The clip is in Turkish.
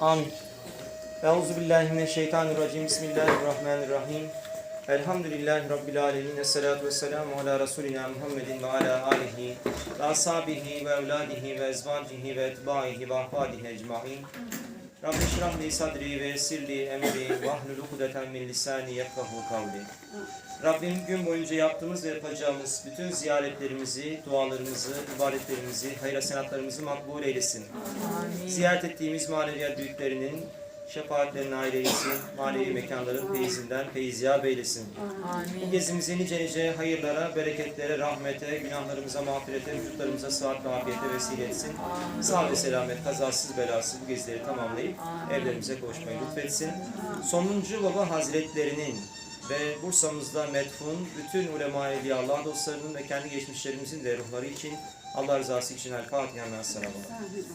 Amin. Euzu billahi mineşşeytanirracim. Bismillahirrahmanirrahim. Elhamdülillahi rabbil alamin. Essalatu vesselamu ala resulina Muhammedin ve ala alihi ve ashabihi ve evladihi ve ezvacihi ve etbaihi ve ahvadihi ecmaîn. Rabbi şrah li sadri ve yessirli emri ve ahlul ukdeten min lisani yefkahu kavli. Rabbim gün boyunca yaptığımız ve yapacağımız bütün ziyaretlerimizi, dualarımızı, ibadetlerimizi, hayır hasenatlarımızı makbul eylesin. Ziyaret ettiğimiz maneviyat büyüklerinin şefaatlerine nail eylesin, manevi mekanların feyizinden feyizyab eylesin. Bu gezimizi nice nice hayırlara, bereketlere, rahmete, günahlarımıza mağfirete, vücutlarımıza sıhhat ve afiyete vesile etsin. Sağ ve selamet, kazasız belasız bu gezileri tamamlayıp evlerimize kavuşmayı lütfetsin. Sonuncu Baba Hazretlerinin ve Bursa'mızda metfun bütün ulema-i Allah dostlarının ve kendi geçmişlerimizin de ruhları için Allah rızası için El Fatiha ve Esselamu Aleyküm.